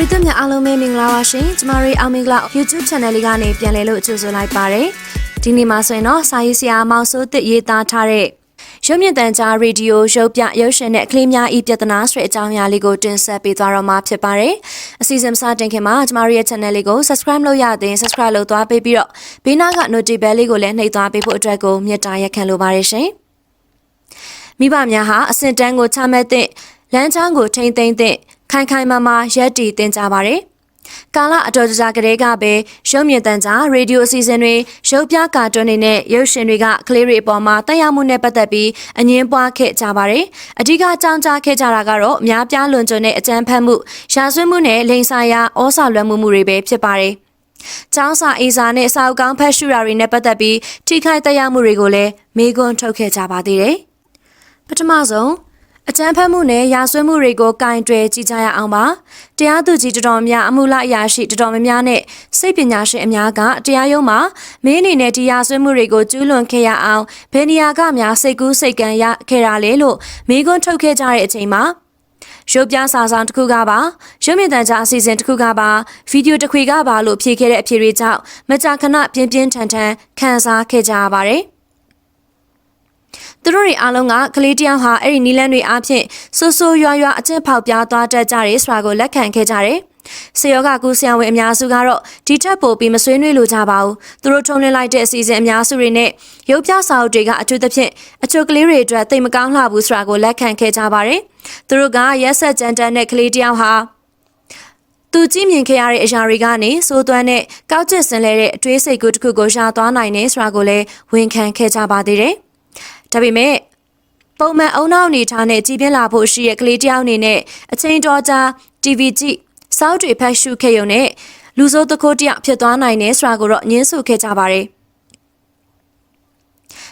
ရိသတ်များအားလုံးပဲမင်္ဂလာပါရှင်ကျမတို့အောင်မင်္ဂလာ YouTube Channel လေးကနေပြန်လည်လို့ကြိုဆိုလိုက်ပါတယ်ဒီနေ့မှာဆိုရင်တော့စာရေးဆရာမောင်စိုးတစ်ရေးသားထားတဲ့ရုပ်မြင့်တန်ကြားရေဒီယိုရုပ်ပြရုပ်ရှင်နဲ့ကလေးများဤပြဿနာဆိုတဲ့အကြောင်းအရာလေးကိုတင်ဆက်ပေးသွားတော့မှာဖြစ်ပါတယ်အစီအစဉ်စတင်ခင်မှာကျမတို့ရဲ့ channel လေးကို subscribe လုပ်ရတဲ့ subscribe လုပ်သွားပေးပြီးတော့ဘေးနားက notification bell လေးကိုလည်းနှိပ်သွားပေးဖို့အတွက်ကိုမြတ်တာရက်ခံလိုပါတယ်ရှင်မိဘများဟာအစင်တန်းကိုချမှတ်တဲ့လမ်းချောင်းကိုထိမ့်သိမ့်တဲ့ ခိုင်ခိုင်မာမာရက်တီတင်ကြပါတယ်။ကာလအတော်ကြာကလေးကပဲရုပ်မြင်သံကြားရေဒီယိုအစီအစဉ်တွေရုပ်ပြကာတွန်းတွေနဲ့ရုပ်ရှင်တွေကကလေးတွေအပေါ်မှာတက်ရောက်မှုနဲ့ပတ်သက်ပြီးအငင်းပွားခဲ့ကြပါတယ်။အဓိကကြောင်းကြားခဲ့ကြတာကတော့အများပြားလွန်ကျွံတဲ့အကြမ်းဖက်မှုရာဇဝတ်မှုနဲ့လိင်ဆိုင်ရာဩစာလွှမ်းမှုမှုတွေပဲဖြစ်ပါတယ်။ကျောင်းစာအေးစာနဲ့စာအုပ်ကောင်းဖတ်ရှုတာတွေနဲ့ပတ်သက်ပြီးထိခိုက်တက်ရောက်မှုတွေကိုလည်းမေးခွန်းထုတ်ခဲ့ကြပါသေးတယ်။ပထမဆုံး အကြမ်းဖက်မှုနဲ့ရာဇဝတ်မှုတွေကိုကင်တွယ်ကြည့်ကြရအောင်ပါတရားသူကြီးတော်တော်များအမှုလအရာရှိတော်တော်များများနဲ့စိတ်ပညာရှင်အများကတရားရုံးမှာမင်းအနေနဲ့ဒီရာဇဝတ်မှုတွေကိုကျူးလွန်ခဲ့ရအောင်ဘယ်နေရာကများစိတ်ကူးစိတ်ကံရခဲ့တာလဲလို့မိကွန်းထုတ်ခဲ့ကြတဲ့အချိန်မှာရုပ်ပြစာဆောင်တစ်ခုကပါရုပ်မြင်သံကြားအစီအစဉ်တစ်ခုကပါဗီဒီယိုတစ်ခွေကပါလို့ဖြေခဲ့တဲ့အဖြေတွေကြောင့်မကြာခဏပြင်းပြင်းထန်ထန်ခံစားခဲ့ကြရပါတယ်။ သူတို့တွေအားလုံးကကလေးတယောက်ဟာအဲ့ဒီနီလန်းတွေအားဖြင့်ဆိုးဆိုးရွားရွားအကျင့်ဖောက်ပြားသွားတတ်ကြတယ်ဆိုတာကိုလက်ခံခဲ့ကြတယ်။ဆေယောဂကူဆရာဝန်အများစုကတော့ဒီထက်ပိုပြီးမဆွေးနွေးလိုကြပါဘူး။သူတို့ထုံးလင်းလိုက်တဲ့အစီအစဉ်အများစုတွေနဲ့ရုပ်ပြစာအုပ်တွေကအထူးသဖြင့်အချို့ကလေးတွေအတွက်သိမကောင်းလှဘူးဆိုတာကိုလက်ခံခဲ့ကြပါတယ်။သူတို့ကရက်ဆက်ကြမ်းတမ်းတဲ့ကလေးတယောက်ဟာသူကြည့်မြင်ခဲ့ရတဲ့အရာတွေကနေစိုးသွမ်းတဲ့ကောက်ကျစ်စင်လဲတဲ့အတွေးစိတ်ကူးတစ်ခုကိုရှာသွားနိုင်နေဆိုတာကိုလည်းဝန်ခံခဲ့ကြပါသေးတယ်။ ဒါပေမဲ့ပုံမှန်အုံနောက်အနေထားနဲ့ကြည်ပြင်းလာဖို့ရှိတဲ့ကလေးတယောက်အနေနဲ့အချိန်တော်ကြာ TV ကြည့်စောက်တွေဖက်ရှုခဲ့ရုံနဲ့လူစိုးတခိုးတယောက်ဖြစ်သွားနိုင်တယ်ဆိုတာကိုတော့ညှင်းဆိုခဲ့ကြပါတယ်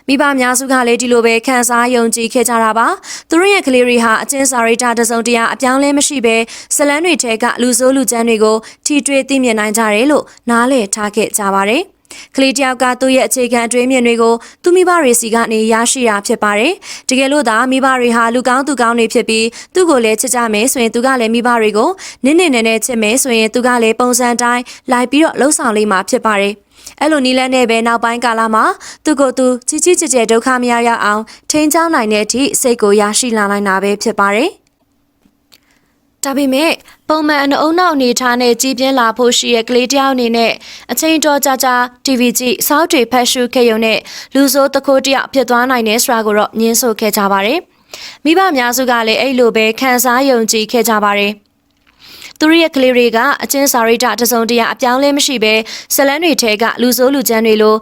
မိဘများစုကလည်းဒီလိုပဲခံစားယုံကြည်ခဲ့ကြတာပါသူတို့ရဲ့ကလေးတွေဟာအချင်းစာရိတာတစုံတရာအပြောင်းလဲမရှိဘဲဇလန်းတွေထဲကလူဆိုးလူချမ်းတွေကိုထီထွေသိမြင်နိုင်ကြတယ်လို့နားလည်ထားခဲ့ကြပါတယ် ကလေးတယောက်ကသူ့ရဲ့အခြေခံအတွင်းမြင်တွေကိုသူမိဘတွေစီကနေရရှိတာဖြစ်ပါတယ်။တကယ်လို့သာမိဘတွေဟာလူကောင်းသူကောင်းတွေဖြစ်ပြီးသူ့ကိုလည်းချစ်ကြမယ်ဆိုရင်သူကလည်းမိဘတွေကိုနင်းနေနေနဲ့ချစ်မယ်ဆိုရင်သူကလည်းပုံစံတိုင်းလိုက်ပြီးတော့လှုပ်ဆောင်လိမ့်မှာဖြစ်ပါတယ်။အဲ့လိုနီးလန်းနဲ့ပဲနောက်ပိုင်းကာလမှာသူ့ကိုယ်သူချီချီချစ်ချစ်ဒုက္ခမရရအောင်ထိန်းချောင်းနိုင်တဲ့အထိစိတ်ကိုရရှိလာနိုင်တာပဲဖြစ်ပါတယ်။ ဒါပေမဲ့ပုံမှန်အနှုံနောက်အနေထားနဲ့ကြီးပြင်းလာဖို့ရှိရဲ့ကလေးတယောက်အနေနဲ့အချိန်တော်ကြာကြာ TV ကြည့်စောက်တွေဖက်ရှုခဲ့ရုံနဲ့လူဆိုးတခိုးတယောက်ဖြစ်သွားနိုင်တဲ့ဆိုတာကိုတော့ညင်းဆိုခဲ့ကြပါတယ်။မိဘအများစုကလည်းအဲ့လိုပဲခံစားယုံကြည်ခဲ့ကြပါတယ်။သူရဲ့ကလေးတွေကအချင်းစာရိတတစုံတရာအပြောင်းလဲမရှိဘဲဇလန်းတွေထဲကလူဆိုးလူချမ်းတွေလို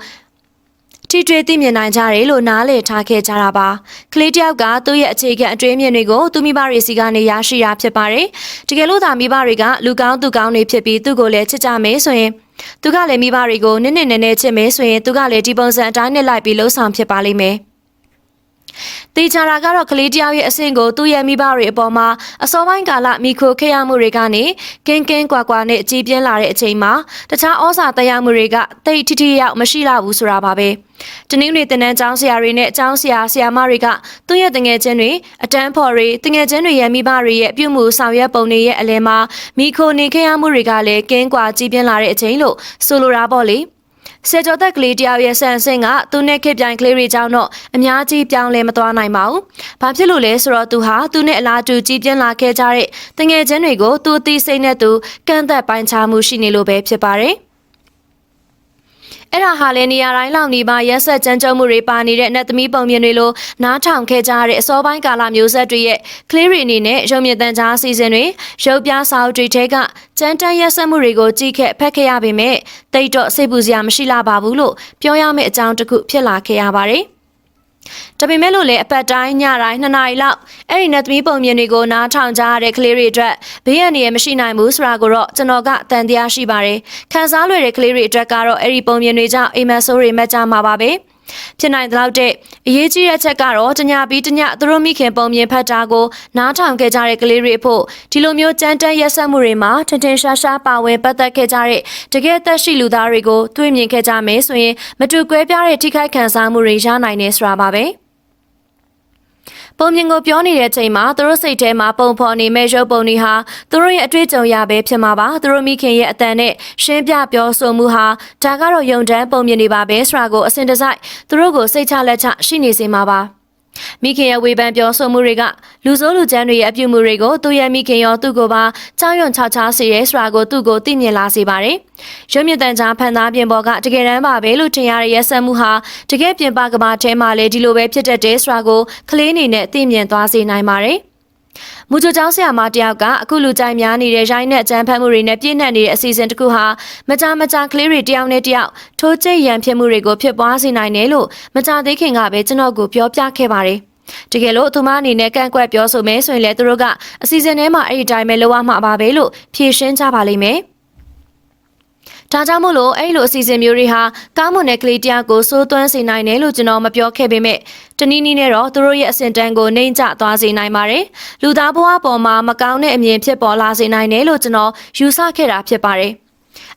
ထိတွေ့သိမြင်နိုင်ကြတယ်လို့နားလည်ထားခဲ့ကြတာပါကလေးတယောက်ကသူ့ရဲ့အခြေခံအတွေးမြင်တွေကိုသူမိဘတွေစီကနေရရှိတာဖြစ်ပါတယ်တကယ်လို့သာမိဘတွေကလူကောင်းသူကောင်းတွေဖြစ်ပြီးသူ့ကိုလည်းချစ်ကြမယ်ဆိုရင်သူကလည်းမိဘတွေကိုနစ်နစ်နဲနဲချစ်မယ်ဆိုရင်သူကလည်းဒီပုံစံအတိုင်းနဲ့လိုက်ပြီးလှုပ်ဆောင်ဖြစ်ပါလိမ့်မယ် တေချာရာကတော့ကလေးတယောက်ရဲ့အဆင့်ကိုသူ့ရဲ့မိဘတွေအပေါ်မှာအစောပိုင်းကာလမိခိုခဲ့ရမှုတွေကနေကင်းကင်းကွာကွာနဲ့ကြီးပြင်းလာတဲ့အချိန်မှာတခြားဩစာတရားမှုတွေကတိတ်ထိထိရောက်မရှိလာဘူးဆိုတာပါပဲ။တနင်္ဂနွေတင်နန်းကျောင်းဆရာတွေနဲ့ကျောင်းဆရာဆရာမတွေကသူ့ရဲ့တငယ်ချင်းတွေအတန်းဖော်တွေတငယ်ချင်းတွေရဲ့မိဘတွေရဲ့ပြုမှုဆောင်ရွက်ပုံတွေရဲ့အလယ်မှာမိခိုနေခဲ့ရမှုတွေကလည်းကင်းကွာကြီးပြင်းလာတဲ့အချိန်လို့ဆိုလိုတာပေါ့လေ။ ဆယ်ကျော်သက်ကလေးတယောက်ရဲ့ဆန်ဆင့်ကသူနဲ့ခေပြိုင်ကလေးတွေကြောင့်တော့အများကြီးပြောင်းလဲမသွားနိုင်ပါဘူး။ဘာဖြစ်လို့လဲဆိုတော့သူဟာသူနဲ့အလားတူကြီးပြင်းလာခဲ့ကြတဲ့တငယ်ချင်းတွေကိုသူအသိစိတ်နဲ့သူကန့်သက်ပိုင်းခြားမှုရှိနေလို့ပဲဖြစ်ပါတယ်။ အဲ့ဒါဟာလည်းနေရာတိုင်းလောက်နေပါရက်ဆက်ကြမ်းကြုတ်မှုတွေပါနေတဲ့နတ်သမီးပုံမြင်တွေလိုနားထောင်ခဲ့ကြရတဲ့အစောပိုင်းကာလမျိုးဆက်တွေရဲ့ကလေးတွေအနေနဲ့ရုံမြင့်တန်ကြားအစီအစဉ်တွေရုပ်ပြစာအုပ်တွေထဲကကြမ်းတမ်းရက်ဆက်မှုတွေကိုကြည့်ခဲ့ဖက်ခဲ့ရပေမဲ့တိတ်တော့စိတ်ပူစရာမရှိလာပါဘူးလို့ပြောရမယ့်အကြောင်းတစ်ခုဖြစ်လာခဲ့ရပါတယ် ဒါပေမဲ့လို့လည်းအပတ်တိုင်းညတိုင်းနှစ်နာရီလောက်အဲ့ဒီ net သမီးပုံမြင်တွေကိုနားထောင်ကြရတဲ့ကလေးတွေအတွက်ဘေးရန်ရမရှိနိုင်ဘူးဆိုတာကိုတော့ကျွန်တော်ကတန်တရားရှိပါတယ်။ခန်းစားလွယ်တဲ့ကလေးတွေအတွက်ကတော့အဲ့ဒီပုံမြင်တွေကြောင့်အိမ်မက်ဆိုးတွေမက်ကြမှာပါပဲ။ ဖြစ်နိုင်တဲ့လောက်တဲ့အရေးကြီးတဲ့ချက်ကတော့တညပြီးတညသူတို့မိခင်ပုံမြင်ဖတ်တာကိုနားထောင်ခဲ့ကြတဲ့ကလေးတွေဖို့ဒီလိုမျိုးကြမ်းတမ်းရက်စက်မှုတွေမှာထင်ထင်ရှားရှားပါဝင်ပတ်သက်ခဲ့ကြတဲ့တကယ်သက်ရှိလူသားတွေကိုတွေ့မြင်ခဲ့ကြမယ်ဆိုရင်မတူကွဲပြားတဲ့ထိခိုက်ခံစားမှုတွေရနိုင်နေဆိုတာပါပဲ။ ပုံမြင်ကိုပြောနေတဲ့ချိန်မှာသူတို့စိတ်ထဲမှာပုံဖော်နေမဲ့ရုပ်ပုံတွေဟာသူတို့ရဲ့အတွေ့အကြုံရပဲဖြစ်မှာပါသူတို့မိခင်ရဲ့အတန်နဲ့ရှင်းပြပြောဆိုမှုဟာဒါကတော့ယုံတန်းပုံမြင်နေပါပဲဆိုတာကိုအစဉ်တစိုက်သူတို့ကိုစိတ်ချလက်ချရှိနေစေမှာပါ မိခင်ရဲ့ဝေဖန်ပြောဆိုမှုတွေကလူဆိုးလူချမ်းတွေရဲ့အပြုမှုတွေကိုသူ့ရဲ့မိခင်ရောသူ့ကိုပါကြောက်ရွံ့ချောက်ချားစေရဲဆိုတာကိုသူ့ကိုသိမြင်လာစေပါတယ်။ရုပ်မြင့်တန်ကြားဖန်သားပြင်ပေါ်ကတကယ်တမ်းပါပဲလို့ထင်ရတဲ့ရက်စက်မှုဟာတကယ်ပြင်ပကဘာထဲမှာလည်းဒီလိုပဲဖြစ်တတ်တယ်ဆိုတာကိုကလေးအနေနဲ့သိမြင်သွားစေနိုင်ပါတယ်။ မူချိုကျောင်းဆရာမတယောက်ကအခုလူကြိုက်များနေတဲ့ရိုင်းနဲ့အကြမ်းဖက်မှုတွေနဲ့ပြည့်နှက်နေတဲ့အစီအစဉ်တစ်ခုဟာမကြမကြကလေးတွေတယောက်နဲ့တယောက်ထိုးကျိတ်ရန်ဖြစ်မှုတွေကိုဖြစ်ပွားစေနိုင်တယ်လို့မကြသေးခင်ကပဲကျွန်တော်ကိုပြောပြခဲ့ပါတယ်။တကယ်လို့သူမအနေနဲ့ကန့်ကွက်ပြောဆိုမယ်ဆိုရင်လည်းသူတို့ကအစီအစဉ်ထဲမှာအဲ့ဒီတိုင်းပဲလုပ်ရမှာပါပဲလို့ဖြေရှင်းကြပါလိမ့်မယ်။ ဒါကြောင့်မို့လို့အဲ့လိုအစီအစဉ်မျိုးတွေဟာကောင်းမွန်တဲ့ကလေးတရားကိုစိုးသွမ်းစေနိုင်တယ်လို့ကျွန်တော်မပြောခဲ့ပေမဲ့တနည်းနည်းနဲ့တော့သူတို့ရဲ့အစဉ်တန်းကိုနှိမ့်ကျသွားစေနိုင်ပါတယ်။လူသားဘဝပေါ်မှာမကောင်းတဲ့အမြင်ဖြစ်ပေါ်လာစေနိုင်တယ်လို့ကျွန်တော်ယူဆခဲ့တာဖြစ်ပါတယ်။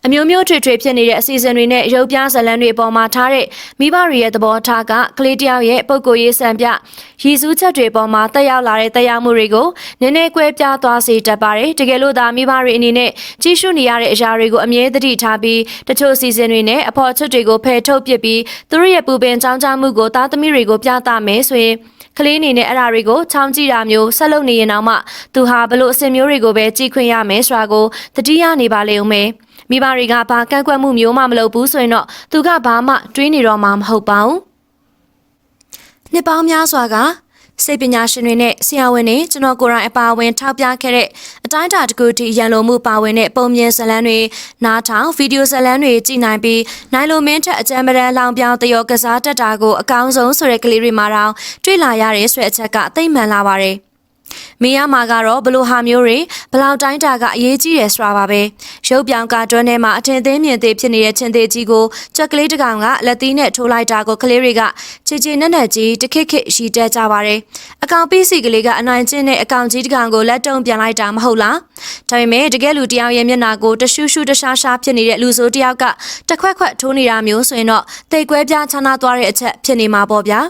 အမျိုးမျိုးထွေထွေဖြစ်နေတဲ့အစီအစဉ်တွေနဲ့ရုပ်ပြဇာတ်လမ်းတွေအပေါ်မှာထားတဲ့မိဘတွေရဲ့သဘောထားကကလေးတယောက်ရဲ့ပုံကိုယ်ရေးစံပြရည်စူးချက်တွေပေါ်မှာတက်ရောက်လာတဲ့တက်ရောက်မှုတွေကိုနည်းနည်းကွဲပြားသွားစေတတ်ပါတယ်တကယ်လို့သာမိဘတွေအနေနဲ့ကြီးစုနေရတဲ့အရာတွေကိုအမြဲတတိထားပြီးတချို့အစီအစဉ်တွေနဲ့အဖော်ချွတ်တွေကိုဖယ်ထုတ်ပစ်ပြီးသူတို့ရဲ့ပူပင်ចောင်းချမှုကိုသားသမီးတွေကိုပြသမယ်ဆိုရင်ကလေးအနေနဲ့အဲ့ဒါတွေကိုချောင်းကြည့်တာမျိုးဆက်လုပ်နေရင်တော့မှသူဟာဘလို့အစင်မျိုးတွေကိုပဲကြည့်ခွင့်ရမယ်ဆိုတာကိုတတိယနေပါလေဦးမယ် မိဘတွေကဘာကန့်ကွက်မှုမျိုးမှမလုပ်ဘူးဆိုရင်တော့သူကဘာမှတွေးနေတော့မှမဟုတ်ပါဘူးနှစ်ပေါင်းများစွာကစိတ်ပညာရှင်တွေနဲ့ဆရာဝန်တွေကျွန်တော်ကိုယ်တိုင်အပါအဝင်ထောက်ပြခဲ့တဲ့အတိုင်းအတာတစ်ခုထိရန်လိုမှုပါဝင်တဲ့ပုံမြင်ဇာတ်လမ်းတွေနားထောင်ဗီဒီယိုဇာတ်လမ်းတွေကြည့်နိုင်ပြီးနိုင်လိုမင်းထက်အကြံပဒံလောင်ပြောင်းတရောကစားတတ်တာကိုအကောင်းဆုံးဆိုတဲ့ကလေးတွေမှာတော့တွေ့လာရတဲ့ဆွဲအချက်ကသိမ့်မှန်လာပါတယ်။ မေးရမှာကတော့ဘလို့ဟာမျိုးတွေဘလောက်တိုင်းတာကအရေးကြီးတယ်ဆိုတာပါပဲရုပ်ပြောင်ကာတွန်းထဲမှာအထင်သေးမြင်သေးဖြစ်နေတဲ့ချင်းသေးကြီးကိုကြက်ကလေးတစ်ကောင်ကလက်သီးနဲ့ထိုးလိုက်တာကိုကလေးတွေကချေချေနက်နက်ကြီးတခစ်ခစ်ရှိတက်ကြပါတယ်အကောင်ပီးစီကလေးကအနိုင်ကျင့်တဲ့အကောင်ကြီးတစ်ကောင်ကိုလက်တုံပြန်လိုက်တာမဟုတ်လားဒါပေမဲ့တကယ်လူတယောက်ရဲ့မျက်နှာကိုတရှူးရှူးတရှားရှားဖြစ်နေတဲ့လူဆိုတယောက်ကတခွက်ခွက်ထိုးနေတာမျိုးဆိုရင်တော့တိတ်ကွဲပြားချနာသွားတဲ့အချက်ဖြစ်နေမှာပေါ့ဗျာ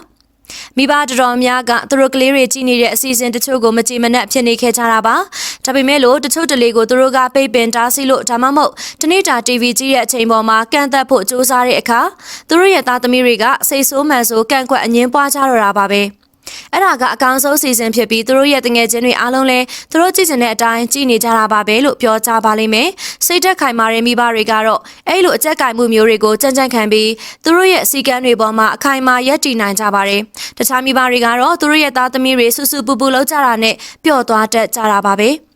မိဘတော်တော်များကသူတို့ကလေးတွေကြည့်နေတဲ့အစီအစဉ်တချို့ကိုမကြည်မနှက်ဖြစ်နေခဲ့ကြတာပါဒါပေမဲ့လို့တချို့တလေကိုသူတို့ကပိတ်ပင်တားဆီးလို့ဒါမှမဟုတ်တနေ့တာ TV ကြည့်တဲ့အချိန်ပေါ်မှာကန့်သက်ဖို့စူးစမ်းတဲ့အခါသူတို့ရဲ့သားသမီးတွေကစိတ်ဆိုးမှန်ဆိုးကန့်ကွက်အငင်းပွားကြတော့တာပါပဲ အဲ့ဒါကအကောင်းဆုံးစီစဉ်ဖြစ်ပြီးသူတို့ရဲ့တငယ်ချင်းတွေအားလုံးလည်းသူတို့ကြည့်ချင်တဲ့အတိုင်းကြည့်နေကြတာပါပဲလို့ပြောကြပါလိမ့်မယ်စိတ်သက်ခိုင်မာတဲ့မိဘတွေကတော့အဲ့လိုအကြက်ကင်မှုမျိုးတွေကိုကြံ့ကြံ့ခံပြီးသူတို့ရဲ့စီကံတွေပေါ်မှာအခိုင်အမာရပ်တည်နိုင်ကြပါတယ်တခြားမိဘတွေကတော့သူတို့ရဲ့သားသမီးတွေဆူဆူပူပူလောက်ကြတာနဲ့ပျော့သွားတတ်ကြတာပါပဲ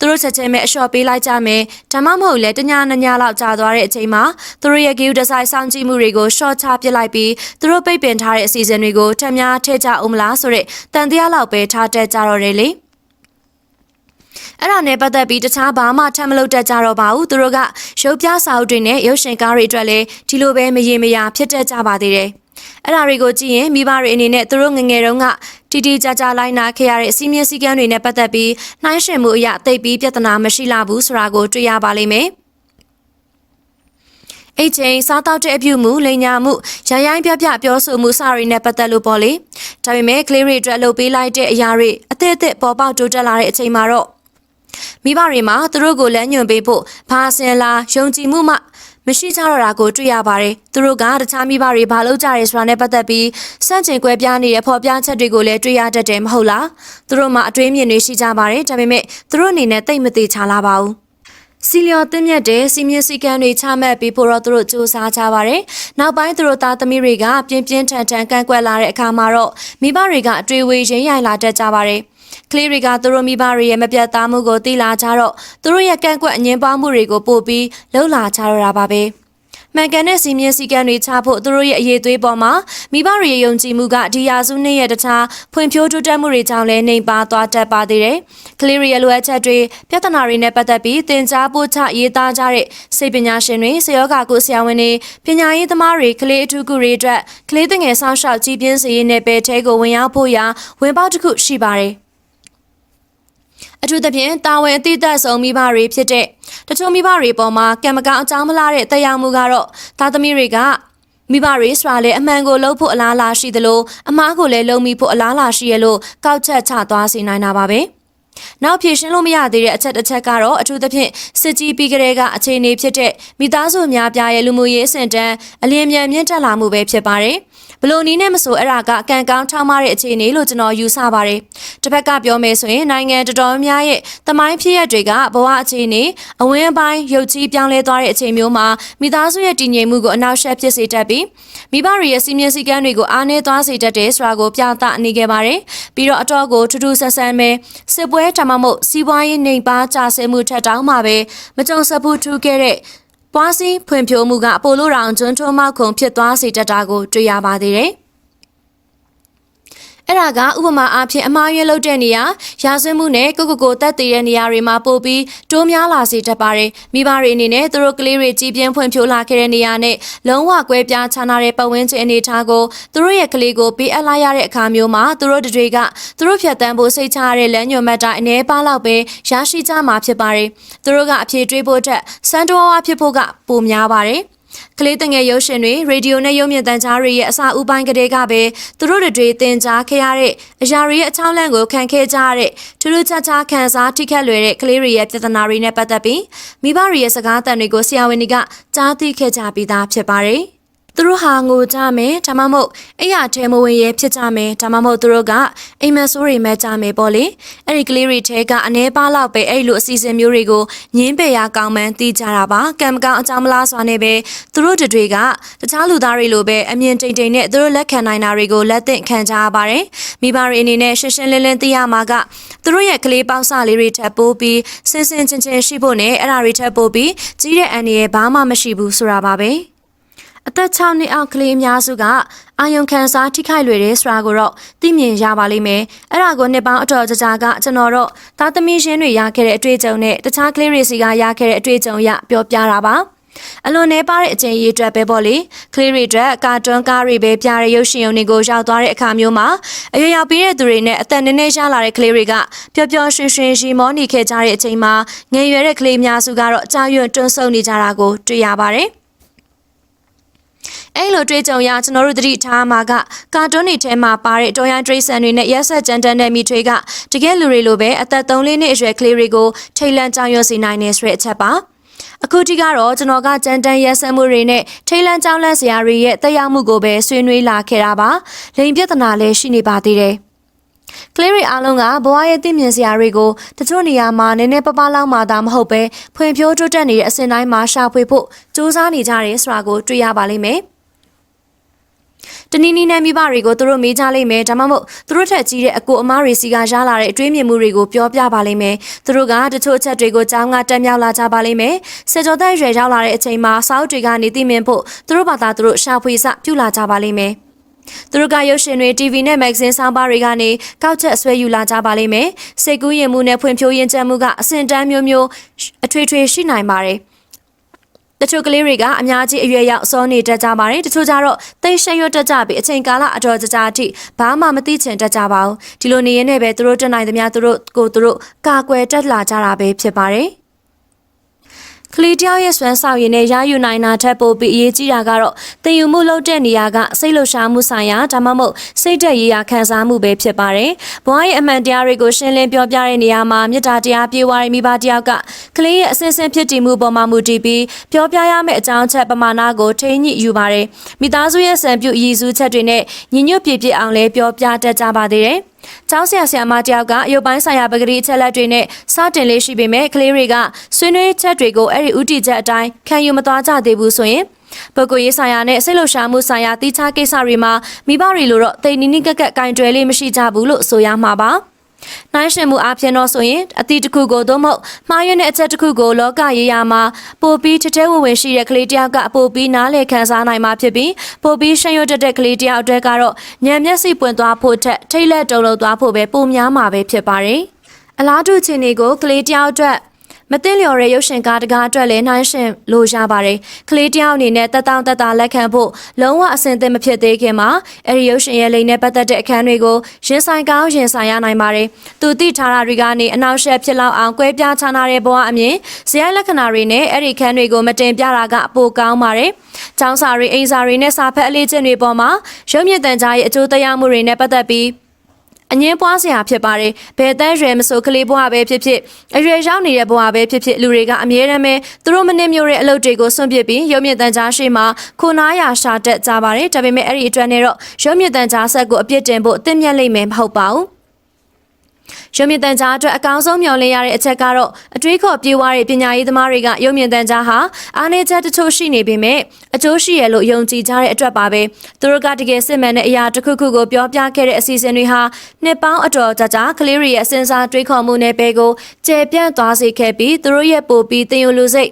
သူတို့ချက်ချင်းပဲအလျှော့ပေးလိုက်ကြမယ်ဒါမှမဟုတ်လဲတညာနညာလောက်ကြာသွားတဲ့အချိန်မှာသူတို့ရဲ့ဂီယူဒီဇိုင်းစောင့်ကြည့်မှုတွေကိုရှော့ချပစ်လိုက်ပြီးသူတို့ပိတ်ပင်ထားတဲ့အစီအစဉ်တွေကိုထပ်များထည့်ကြအောင်မလားဆိုတဲ့တန်တရားလောက်ပဲထားတက်ကြတော့တယ်လေအဲ့ဒါနဲ့ပတ်သက်ပြီးတခြားဘာမှထပ်မလုပ်တတ်ကြတော့ပါဘူးသူတို့ကရုပ်ပြစာအုပ်တွေနဲ့ရုပ်ရှင်ကားတွေအတွက်လည်းဒီလိုပဲမရေမရာဖြစ်တတ်ကြပါသေးတယ် အဲ့ဒါတွေကိုကြည့်ရင်မိဘတွေအနေနဲ့သူတို့ငငယ်တုန်းကတီတီကြကြလိုက်နာခဲ့ရတဲ့စီမင်းစည်းကမ်းတွေနဲ့ပတ်သက်ပြီးနှိုင်းယှဉ်မှုအရာသိပ်ပြီးပြဿနာမရှိလာဘူးဆိုတာကိုတွေ့ရပါလိမ့်မယ်။အိတ်ချင်းစားတောက်တဲ့အပြုမှုလိန်ညာမှုရရိုင်းပြပြပြောဆိုမှုစတွေနဲ့ပတ်သက်လို့ပေါ့လေ။ဒါပေမဲ့ကလေးတွေအတွက်လုပ်ပေးလိုက်တဲ့အရာတွေအသက်အသက်ပေါ်ပေါက်တိုးတက်လာတဲ့အချိန်မှာတော့မိဘတွေမှာသူတို့ကိုလမ်းညွှန်ပေးဖို့ဘာစင်လာယုံကြည်မှုမှ မရှိကြတော့တာကိုတွေ့ရပါတယ်။သူတို့ကတခြားမိဘတွေဘာလုပ်ကြရဲဆိုတာနဲ့ပတ်သက်ပြီးစန့်ကျင်ကွဲပြားနေတဲ့ဖော်ပြချက်တွေကိုလည်းတွေ့ရတတ်တယ်မဟုတ်လား။သူတို့မှအတွေးမြင်တွေရှိကြပါတယ်။ဒါပေမဲ့သူတို့အနေနဲ့တိတ်မသေးချလာပါဘူး။စီလျော်တင်မြတ်တဲ့စီမင်းစည်းကမ်းတွေချမှတ်ပြီးဖို့တော့သူတို့စူးစမ်းကြပါတယ်။နောက်ပိုင်းသူတို့သားသမီးတွေကပြင်းပြင်းထန်ထန်ကန့်ကွက်လာတဲ့အခါမှာတော့မိဘတွေကအတွေ့အဝေရင်းရိုင်လာတတ်ကြပါတယ်။ ကလေးတွေကသူတို့မိဘတွေရဲ့မပြတ်သားမှုကိုသိလာကြတော့သူတို့ရဲ့ကန့်ကွက်အငင်းပွားမှုတွေကိုပို့ပြီးလှုပ်လာကြတော့တာပါပဲမှန်ကန်တဲ့စီမင်းစည်းကမ်းတွေချဖို့သူတို့ရဲ့အရေးသွေးပေါ်မှာမိဘတွေရဲ့ယုံကြည်မှုကဒီယာစုနှစ်ရဲ့တခြားဖွံ့ဖြိုးတိုးတက်မှုတွေကြောင့်လည်းနှိမ်ပါသွားတတ်ပါသေးတယ်။ကလေးတွေရဲ့လိုအပ်ချက်တွေပြဿနာတွေနဲ့ပတ်သက်ပြီးသင်ကြားပို့ချရေးသားကြတဲ့စိတ်ပညာရှင်တွေဆရာကကိုဆရာဝန်တွေပညာရေးသမားတွေကလေးအထူးကူတွေအတွက်ကလေးငယ်ဆောင်ရှောက်ကြီးပြင်းစေရေးနဲ့ပဲထဲကိုဝင်ရောက်ဖို့ရာဝင်ပေါက်တစ်ခုရှိပါတယ်။ အထူးသဖြင့်တာဝန်အသီးသက်ဆုံးမိဘတွေဖြစ်တဲ့တချို့မိဘတွေပေါ်မှာကံမကောင်းအကြောင်းမလားတဲ့တရားမှုကတော့သားသမီးတွေကမိဘတွေဆိုတာလည်းအမှန်ကိုလုပ်ဖို့အလားအလာရှိသလိုအမားကိုလည်းလုပ်မိဖို့အလားအလာရှိရလို့ကောက်ချက်ချသွားစေနိုင်တာပါပဲ။နောက်ဖြည့်ရှင်းလို့မရသေးတဲ့အချက်တစ်ချက်ကတော့အထူးသဖြင့်စစ်ကြီးပြီးကလေးကအခြေအနေဖြစ်တဲ့မိသားစုများပြားရဲ့လူမှုရေးအဆင့်တန်းအလင်းမြန်မြင့်တက်လာမှုပဲဖြစ်ပါတယ်။ ဘလို့နီးနဲ့မဆိုအဲ့ဒါကအကန့်ကောင်းထောက်မတဲ့အခြေအနေလို့ကျွန်တော်ယူဆပါတယ်။တစ်ဖက်ကပြောမယ်ဆိုရင်နိုင်ငံတော်တော်များများရဲ့သမိုင်းဖြစ်ရပ်တွေကဘဝအခြေအနေအဝင်းပိုင်းရုပ်ကြီးပြောင်းလဲသွားတဲ့အချိန်မျိုးမှာမိသားစုရဲ့တည်ငြိမ်မှုကိုအနောက်ရှက်ဖြစ်စေတတ်ပြီးမိဘတွေရဲ့စီမင်းစည်းကမ်းတွေကိုအားနည်းသွားစေတတ်တယ်ဆိုတာကိုပြသနေခဲ့ပါတယ်။ပြီးတော့အတော့ကိုထူးထူးဆန်းဆန်းပဲစစ်ပွဲတမမို့စီးပွားရေးနှိမ်ပါကြဆဲမှုထက်တောင်းမှာပဲမကြုံစဘူးထူးခဲ့တဲ့ ပွားစည်းဖွံ့ဖြိုးမှုကအပိုလိုတောင်ကျွန်းထွန်းမောက်ခုံဖြစ်သွားစေတတ်တာကိုတွေ့ရပါသေးတယ်။ အဲ့ဒါကဥပမာအားဖြင့်အမှားယွင်းလုပ်တဲ့နေရာရာဇဝတ်မှုနဲ့ကိုကိုကိုတက်တည်တဲ့နေရာတွေမှာပို့ပြီးတိုးများလာစေတတ်ပါတယ်မိဘတွေအနေနဲ့သူတို့ကလေးတွေကြီးပြင်းဖွံ့ဖြိုးလာခဲ့တဲ့နေရာနဲ့လုံးဝကွဲပြားခြားနာတဲ့ပတ်ဝန်းကျင်အနေအထားကိုသူတို့ရဲ့ကလေးကိုပေးအပ်လိုက်ရတဲ့အခါမျိုးမှာသူတို့တွေကသူတို့ဖြတ်တန်းဖို့စိတ်ချရတဲ့လမ်းညွှန်မှတ်တာအနေပါလောက်ပဲရရှိကြမှာဖြစ်ပါတယ်သူတို့ကအဖြေတွေးဖို့အတွက်စန်တော်ဝါဖြစ်ဖို့ကပိုများပါတယ် ကလေးတငယ်ရုပ်ရှင်တွေရေဒီယိုနဲ့ရုပ်မြင်သံကြားတွေရဲ့အစာဥပိုင်းကလေးကပဲသူတို့တွေတင်ကြားခဲ့ရတဲ့အရာတွေရဲ့အချောင်းလန့်ကိုခံခဲ့ကြရတဲ့ထူးထူးခြားခြားခံစားထိခတ်လွယ်တဲ့ကလေးတွေရဲ့ပြဿနာတွေနဲ့ပတ်သက်ပြီးမိဘတွေရဲ့စကားသံတွေကိုဆရာဝန်တွေကကြားသိခဲ့ကြပြီးသားဖြစ်ပါတယ်။ သူတို့ဟာငိုကြမယ်ဒါမှမဟုတ်အဲ့ရထဲမဝင်ရဲဖြစ်ကြမယ်ဒါမှမဟုတ်သူတို့ကအိမ်မဆိုးတွေမဲ့ကြမယ်ပေါ့လေအဲ့ဒီကလေးတွေထဲကအနေပါလောက်ပဲအဲ့လိုအစီအစဉ်မျိုးတွေကိုညင်းပယ်ရကောင်းမှန်းသိကြတာပါကံမကောင်းအကြောင်းမလားစွာနဲ့ပဲသူတို့တွေကတခြားလူသားတွေလိုပဲအမြင်တိမ်တိမ်နဲ့သူတို့လက်ခံနိုင်တာတွေကိုလက်သင့်ခံကြရပါတယ်မိဘတွေအနေနဲ့ရှင်းရှင်းလင်းလင်းသိရမှာကသူတို့ရဲ့ကလေးပေါင်းစလေးတွေထပ်ပိုးပြီးစင်စင်ချင်းချင်းရှိဖို့နဲ့အဲ့ဒါတွေထပ်ပိုးပြီးကြီးတဲ့အန်ရဲ့ဘာမှမရှိဘူးဆိုတာပါပဲ အသက်6နှစ်အောက်ကလေးအများစုကအာယုံခံစားထိခိုက်လွယ်တဲ့ဆိုတာကိုတော့သိမြင်ရပါလိမ့်မယ်။အဲ့ဒါကိုနှစ်ပေါင်းအတော်ကြာကြာကကျွန်တော်တို့သားသမီးရှင်းတွေရခဲ့တဲ့အတွေ့အကြုံနဲ့တခြားကလေးတွေစီကရခဲ့တဲ့အတွေ့အကြုံရပြောပြတာပါ။အလွန်နေပါတဲ့အချိန်ရေးအတွက်ပဲပေါ့လေကလေးတွေအတွက်ကာတွန်းကားတွေပဲပြတဲ့ရုပ်ရှင်ရုံတွေကိုရောက်သွားတဲ့အခါမျိုးမှာအရွယ်ရောက်ပြီးတဲ့သူတွေနဲ့အသက်နည်းနည်းရှားလာတဲ့ကလေးတွေကပျော်ပျော်ရွှင်ရွှင်ရှိမောနေခဲ့ကြတဲ့အချိန်မှာငယ်ရွယ်တဲ့ကလေးများစုကတော့အကြရွံ့တွန်းဆုပ်နေကြတာကိုတွေ့ရပါတယ်။ အဲ့လိုတွေ့ကြုံရကျွန်တော်တို့သတိထားမှာကကာတွန်းတွေထဲမှာပါတဲ့တော်ရန်ဒရိဆန်တွေနဲ့ရက်ဆက်ကြမ်းတမ်းတဲ့မိထွေးကတကယ်လူတွေလိုပဲအသက်3လနှစ်အရွယ်ကလေးတွေကိုထိတ်လန့်ကြောင်ရွံ့စေနိုင်နေဆိုတဲ့အချက်ပါအခုထိကတော့ကျွန်တော်ကကြမ်းတမ်းရက်စက်မှုတွေနဲ့ထိတ်လန့်ကြောင်လန့်စရာတွေရဲ့တက်ရောက်မှုကိုပဲဆွေးနွေးလာခဲ့တာပါလိန်ပြဿနာလည်းရှိနေပါသေးတယ်ကလေးတွေအားလုံးကဘဝရဲ့သိမြင်စရာတွေကိုတချို့နေရာမှာနည်းနည်းပပလောက်မှသာမဟုတ်ပဲဖွံ့ဖြိုးတိုးတက်နေတဲ့အစဉ်တိုင်းမှာရှာဖွေဖို့စူးစမ်းနေကြတယ်ဆိုတာကိုတွေ့ရပါလိမ့်မယ်။ တနည်းနည်းနဲ့မိဘတွေကိုသူတို့မေးကြလိမ့်မယ်ဒါမှမဟုတ်သူတို့ထက်ကြီးတဲ့အကိုအမားတွေစီကရလာတဲ့အတွေးမြင်မှုတွေကိုပြောပြပါလိမ့်မယ်သူတို့ကတချို့အချက်တွေကိုကြောင်းကတက်မြောက်လာကြပါလိမ့်မယ်စေကျော်တဲ့ရွယ်ရောက်လာတဲ့အချိန်မှာစောက်တွေကနေသိမြင်ဖို့သူတို့ဘာသာသူတို့ရှာဖွေစပြုလာကြပါလိမ့်မယ်သူတို့ကရုပ်ရှင်တွေ TV နဲ့ magazine ဆောင်းပါးတွေကနေကောက်ချက်ဆွဲယူလာကြပါလိမ့်မယ်။စိတ်ကူးရင်မှုနဲ့ဖွံ့ဖြိုးရင်ကျမှုကအဆင့်တန်းမျိုးမျိုးအထွေထွေရှိနိုင်ပါတယ်။ တချို့ကလေးတွေကအများကြီးအရွယ်ရောက်စောနေတတ်ကြပါတယ်တချို့ကျတော့တိတ်ရှက်ရွတ်တတ်ကြပြီးအချိန်ကာလအတော်ကြာကြာအထိဘာမှမသိချင်တတ်ကြပါဘူးဒီလိုနေရင်းနဲ့ပဲသူတို့တက်နိုင်သမျှသူတို့ကိုသူတို့ကာကွယ်တက်လာကြတာပဲဖြစ်ပါတယ် ကလေးတယောက်ရဲ့စွမ်းဆောင်ရည်နဲ့ရယူနိုင်တာထက်ပိုပြီးအရေးကြီးတာကတော့သင်ယူမှုလုပ်တဲ့နေရာကစိတ်လှုပ်ရှားမှုဆိုင်ရာဒါမှမဟုတ်စိတ်သက်ရေးရာခံစားမှုပဲဖြစ်ပါတယ်။ဘဝရဲ့အမှန်တရားတွေကိုရှင်းလင်းပြောပြတဲ့နေရာမှာမေတ္တာတရားပြေဝရမိဘတယောက်ကကလေးရဲ့အစဉ်စဉ်ဖြစ်တည်မှုပေါ်မှာမူတည်ပြီးပြောပြရမယ့်အကြောင်းချက်ပမာဏကိုထိန်းညှိယူပါတယ်။မိသားစုရဲ့စံပြုအည်စုချက်တွေနဲ့ညီညွတ်ပြည့်ပြည့်အောင်လဲပြောပြတတ်ကြပါသေးတယ်။ကျောင်းဆရာဆရာမတယောက်ကရုပ်ပိုင်းဆိုင်ရာပဂတိအချက်လက်တွေနဲ့စတင်လေးရှိပေမဲ့ကလေးတွေကဆွေးနွေးချက်တွေကိုအဲ့ဒီဥတီချက်အတိုင်းခံယူမသွားကြသေးဘူးဆိုရင်ပုဂ္ဂိုလ်ရေးဆိုင်ရာနဲ့စိတ်လှုပ်ရှားမှုဆိုင်ရာတိကျကိစ္စတွေမှာမိဘတွေလိုတော့တိတ်နီးနီးကက်ကက်ကင်တွယ်လေးမရှိကြဘူးလို့ဆိုရမှာပါ။ နှိုင်းယှဉ်မှုအပြင်တော့ဆိုရင်အတိတစ်ခုကိုသို့မဟုတ်မှားယွင်းတဲ့အချက်တစ်ခုကိုလောကရေးရာမှာပိုပြီးတထဲဝင်ဝင်ရှိတဲ့ကလေးတယောက်ကပိုပြီးနားလည်ခံစားနိုင်မှာဖြစ်ပြီးပိုပြီးရှင်းရွတ်တဲ့ကလေးတယောက်အတွက်ကတော့ဉာဏ်မျက်စိပွင့်သွားဖို့ထက်ထိတ်လက်တုံ့လုံသွားဖို့ပဲပိုများမှာပဲဖြစ်ပါတယ်။အလားတူချင်းတွေကိုကလေးတယောက်အတွက် မသိလျော်တဲ့ရုပ်ရှင်ကားတကားအတွက်လည်းနှိုင်းယှဉ်လို့ရပါတယ်ကလေးတယောက်အနေနဲ့တက်တောင့်တက်တာလက်ခံဖို့လုံးဝအဆင်သင့်မဖြစ်သေးခင်မှာအဲ့ဒီရုပ်ရှင်ရဲ့လိမ်နဲ့ပတ်သက်တဲ့အခန်းတွေကိုရင်ဆိုင်ကောင်းရင်ဆိုင်ရနိုင်ပါတယ်သူသိထားတာတွေကနေအနောက်ရှက်ဖြစ်လောက်အောင်ကွဲပြားခြားနာတဲ့ဘဝအမြင်ဇယိုင်းလက္ခဏာတွေနဲ့အဲ့ဒီခန်းတွေကိုမတင်ပြတာကပိုကောင်းပါတယ်။ကျောင်းစာတွေအိမ်စာတွေနဲ့စာဖက်အလေးချင်းတွေပေါ်မှာရုပ်မြင့်တန်ကြားရဲ့အကျိုးတရားမှုတွေနဲ့ပတ်သက်ပြီး အငင်းပွားစရာဖြစ်ပါတယ်။ဘယ်တန်းရွယ်မဆိုကလေးဘဝပဲဖြစ်ဖြစ်အရွယ်ရောက်နေတဲ့ဘဝပဲဖြစ်ဖြစ်လူတွေကအမြဲတမ်းပဲသူတို့မနစ်မြို့တဲ့အလုပ်တွေကိုစွန့်ပစ်ပြီးရုပ်မြင့်တန်ကြားရှိမှခုနာရရှာတက်ကြပါတယ်။ဒါပေမဲ့အဲ့ဒီအတွက်နဲ့တော့ရုပ်မြင့်တန်ကြားဆက်ကိုအပြစ်တင်ဖို့အသင့်မြတ်လိမ့်မယ်မဟုတ်ပါဘူး။ ရုံမြင့်တန်ကြားအတွက်အကောင်းဆုံးမျှော်လင့်ရတဲ့အချက်ကတော့အတွေးခေါ်ပြေဝတဲ့ပညာရေးသမားတွေကရုံမြင့်တန်ကြားဟာအားနည်းချက်တချို့ရှိနေပေမဲ့အကျိုးရှိရလို့ယုံကြည်ကြတဲ့အတွက်ပါပဲသူတို့ကတကယ်စစ်မှန်တဲ့အရာတစ်ခုခုကိုပြောပြခဲ့တဲ့အစီအစဉ်တွေဟာနှစ်ပေါင်းအတော်ကြာကြာကလေးတွေရဲ့စဉ်းစားတွေးခေါ်မှုနဲ့ပဲကိုကျေပြန့်သွားစေခဲ့ပြီးသူတို့ရဲ့ပိုပြီးတင်ယူလူစိတ်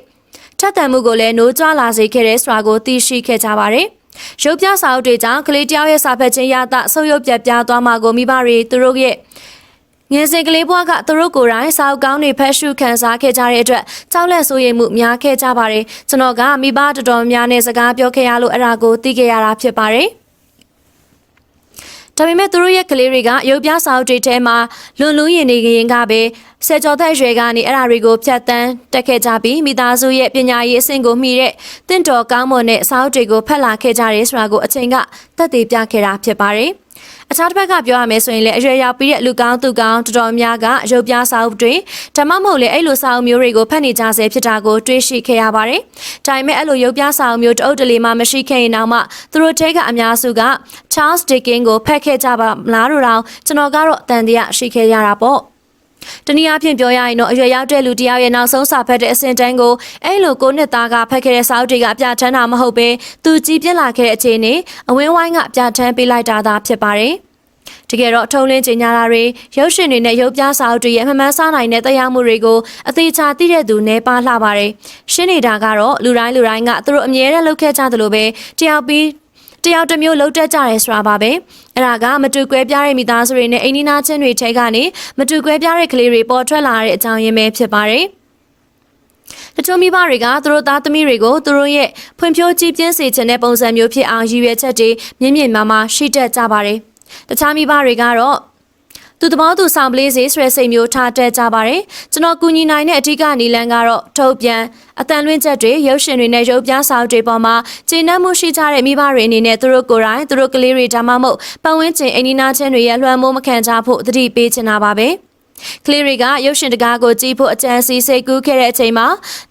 ထက်သန်မှုကိုလည်းနိုးကြွလာစေခဲ့တဲ့ဆိုတာကိုသိရှိခဲ့ကြပါတယ်ရုပ်ပြစာအုပ်တွေကြောင့်ကလေးတယောက်ရဲ့စာဖတ်ခြင်းရတာဆုပ်ယုပ်ပြတ်ပြားသွားမှာကိုမိဘတွေသူတို့ရဲ့ ငယ်စဉ်ကလေးဘွားကသူတို့ကိုယ်တိုင်စာအုပ်ကောင်းတွေဖတ်ရှုခန်းစားခဲ့ကြတဲ့အတွက်ကြောက်လန့်စိုးရိမ်မှုများခဲ့ကြပါတယ်ကျွန်တော်ကမိဘတော်တော်များနဲ့စကားပြောခဲ့ရလို့အရာကိုသိခဲ့ရတာဖြစ်ပါတယ်ဒါပေမဲ့သူတို့ရဲ့ကလေးတွေကရုပ်ပြစာအုပ်တွေထဲမှာလွန်လူးရင်နေရင်ကပဲဆယ်ကျော်သက်ရွယ်ကနေအဲ့ဒါတွေကိုဖြတ်တန်းတက်ခဲ့ကြပြီးမိသားစုရဲ့ပညာရေးအဆင့်ကိုမှီတဲ့တင့်တော်ကောင်းမွန်တဲ့စာအုပ်တွေကိုဖတ်လာခဲ့ကြတယ်ဆိုတာကိုအချိန်ကသက်သေပြခဲ့တာဖြစ်ပါတယ်။ အခြားတစ်ဘက်ကပြောရမယ်ဆိုရင်လည်းအရွယ်ရောက်ပြီးတဲ့လူကောင်းသူကောင်းတော်တော်များကရုပ်ပြစာအုပ်တွေဓမ္မမဟုတ်လေအဲ့လိုစာအုပ်မျိုးတွေကိုဖတ်နေကြဆဲဖြစ်တာကိုတွေ့ရှိခဲ့ရပါတယ်။ဒါပေမဲ့အဲ့လိုရုပ်ပြစာအုပ်မျိုးတအုပ်တလေမှမရှိခဲ့ရင်တော့မှသူတို့တဲကအများစုက Charles Dickens ကိုဖတ်ခဲ့ကြပါမလားလို့တော့ကျွန်တော်ကတော့တန်တရားရှိခဲ့ရတာပေါ့။ တနည်းအားဖြင့်ပြောရရင်တော့အရွယ်ရောက်တဲ့လူတစ်ယောက်ရဲ့နောက်ဆုံးစာဖတ်တဲ့အဆင့်တန်းကိုအဲ့လိုကိုနှစ်သားကဖတ်ခဲ့တဲ့စာအုပ်တွေကအပြဋ္ဌာန်းတာမဟုတ်ပဲသူကြည်ပြစ်လာခဲ့တဲ့အခြေအနေအဝင်းဝိုင်းကပြဋ္ဌာန်းပေးလိုက်တာသာဖြစ်ပါတယ်တကယ်တော့ထုံလင်းကျင်ညာတာတွေရုပ်ရှင်တွေနဲ့ရုပ်ပြစာအုပ်တွေရဲ့အမှန်မှန်စားနိုင်တဲ့တရားမှုတွေကိုအသေးချာသိတဲ့သူနေပါလှပါတယ်။ရှင်းနေတာကတော့လူတိုင်းလူတိုင်းကသူတို့အမြဲတမ်းလုပ်ခဲ့ကြသလိုပဲတယောက်ပြီး တယောက်တစ်မျိုးလှုပ်တက်ကြရဲဆိုတာပါပဲအဲ့ဒါကမတူကွဲပြားတဲ့မိသားစုတွေနဲ့အိမ်နီးနားချင်းတွေထဲကနေမတူကွဲပြားတဲ့ကလေးတွေပေါ်ထွက်လာတဲ့အကြောင်းရင်းပဲဖြစ်ပါတယ်တချို့မိဘတွေကသူတို့သားသမီးတွေကိုသူတို့ရဲ့ဖွံ့ဖြိုးကြီးပြင်းစေချင်တဲ့ပုံစံမျိုးဖြစ်အောင်ရည်ရွယ်ချက်တွေမြင့်မြင့်မားမားရှိတတ်ကြပါတယ်။တခြားမိဘတွေကတော့ သူတဘောသူဆောင်ပလေးစေဆိုတဲ့စိတ်မျိုးထားတက်ကြပါတယ်ကျွန်တော်ကူညီနိုင်တဲ့အထူးကနီလန်ကတော့ထုတ်ပြန်အတန်လွင့်ချက်တွေရုပ်ရှင်တွေနဲ့ရုပ်ပြစာအုပ်တွေပေါ်မှာကျင့်နှံ့မှုရှိကြတဲ့မိဘတွေအနေနဲ့သူတို့ကိုယ်တိုင်သူတို့ကလေးတွေဒါမှမဟုတ်ပတ်ဝန်းကျင်အိမ်နီးနားချင်းတွေရဲ့လွှမ်းမိုးမခံကြဖို့တတိပေးချင်တာပါပဲ။ ကလေးတွေကရုပ်ရှင်တကားကိုကြည့်ဖို့အကြံစီစိတ်ကူးခဲ့တဲ့အချိန်မှာ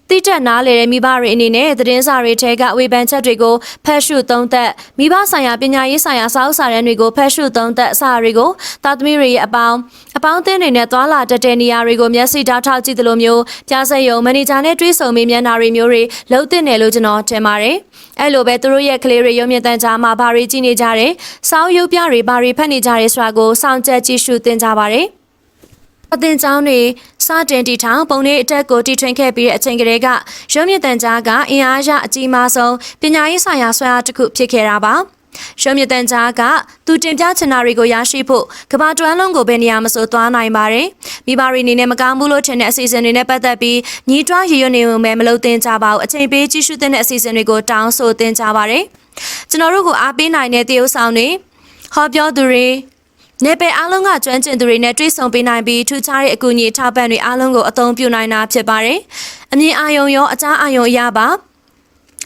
တိတက်နားလေတဲ့မိဘတွေအနေနဲ့သတင်းစာတွေထဲကဝေဖန်ချက်တွေကိုဖတ်ရှုသုံးသပ်မိဘဆိုင်ရာပညာရေးဆိုင်ရာစာအုပ်စာတမ်းတွေကိုဖတ်ရှုသုံးသပ်အစာတွေကိုသားသမီးတွေရဲ့အပေါင်းအပေါင်းအသင်းတွေနဲ့သွာလာတက်တဲ့နေရာတွေကိုမျက်စိတောက်ထောက်ကြည့်သလိုမျိုးကြားစက်ရုံမန်နေဂျာနဲ့တွေးဆုံမေးမြန်းတာတွေမျိုးတွေလုံးတင်တယ်လို့ကျွန်တော်ထင်ပါတယ်။အဲ့လိုပဲသူတို့ရဲ့ကလေးတွေရုံမြင့်တန်းကြားမှာဘာတွေကြည့်နေကြတယ်။စောင်းရုပ်ပြတွေဘာတွေဖတ်နေကြတယ်ဆိုတာကိုစောင့်ကြည့်ကြည့်ရှုသင်ကြပါတယ်။ အသင်ကျောင်းတွေစတင်တည်ထောင်ပုံနေအတက်ကိုတည်ထွင်ခဲ့ပြီးတဲ့အချိန်ကလေးကရုံးမြင့်တန်ကြားကအင်အားရအကြီးမားဆုံးပညာရေးဆိုင်ရာဆွဲအားတစ်ခုဖြစ်ခဲ့တာပါရုံးမြင့်တန်ကြားကသူတင်ပြချင်တာတွေကိုရရှိဖို့ကဘာတွန်းလုံးကိုဘယ်နေရာမဆိုသွားနိုင်ပါတယ်မိဘတွေအနေနဲ့မကောင်းဘူးလို့ထင်တဲ့အစီအစဉ်တွေနဲ့ပတ်သက်ပြီးညီတွားရည်ရွယ်နေုံပဲမလုပ်သင့်ကြပါဘူးအချိန်ပေးကြည့်ရှုတဲ့အစီအစဉ်တွေကိုတောင်းဆိုသင့်ကြပါတယ်ကျွန်တော်တို့ကိုအားပေးနိုင်တဲ့တရုတ်ဆောင်တွေဟောပြောသူတွေ နေပယ်အားလုံးကကျွမ်းကျင်သူတွေနဲ့တွေ့ဆုံပေးနိုင်ပြီးထူးခြားတဲ့အကူအညီထောက်ပံ့တွေအားလုံးကိုအသုံးပြုနိုင်တာဖြစ်ပါတယ်။အမြင်အာရုံရောအကြားအာရုံအရပါ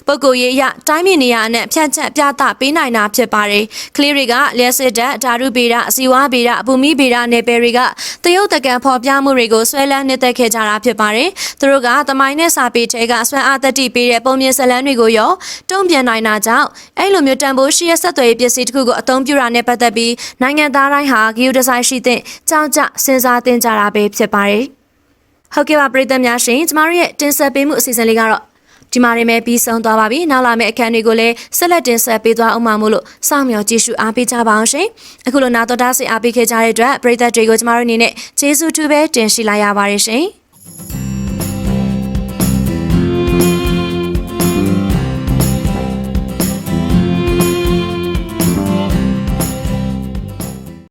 ပုဂ္ဂိုလ်ရေးအရတိုင်းပြည်နေရာနဲ့ဖြန့်ချက်ပြသပေးနိုင်တာဖြစ်ပါတယ်။ကလေးတွေကလျှက်စစ်တက်ဓာတုဗေဒအစီဝါဗေဒအပူမိဗေဒနယ်ပယ်တွေကတရုတ်တကန်ဖော်ပြမှုတွေကိုဆွဲလန်းနှစ်သက်ခဲ့ကြတာဖြစ်ပါတယ်။သူတို့ကသမိုင်းနဲ့စာပေထဲကဆွမ်းအားတတိပေးတဲ့ပုံမြင်ဇလန်းတွေကိုရောတုံ့ပြန်နိုင်တာကြောင့်အဲ့လိုမျိုးတန်ဖိုးရှိရဲ့ဆက်သွယ်ရေးပစ္စည်းတစ်ခုကိုအသုံးပြုတာနဲ့ပတ်သက်ပြီးနိုင်ငံသားတိုင်းဟာဂီယိုဒီဇိုင်းရှိတဲ့ကြောင်းကြစဉ်းစားသင်ကြတာပဲဖြစ်ပါတယ်။ဟုတ်ကဲ့ပါပရိသတ်များရှင်ကျမတို့ရဲ့တင်ဆက်ပေးမှုအစီအစဉ်လေးကတော့ ဒီမှာရင်ပဲပြီးဆုံးသွားပါပြီနောက်လာမယ့်အခန်းတွေကိုလည်းဆက်လက်တင်ဆက်ပေးသွားအောင်မှာမို့လို့စောင့်မျှော်ကြည့်ရှုအားပေးကြပါအောင်ရှင်အခုလိုနာတော်တားစီအားပေးခဲ့ကြတဲ့အတွက်ပရိသတ်တွေကိုကျမတို့အနေနဲ့ကျေးဇူးတူပဲတင်ရှိလိုက်ရပါတယ်ရှင်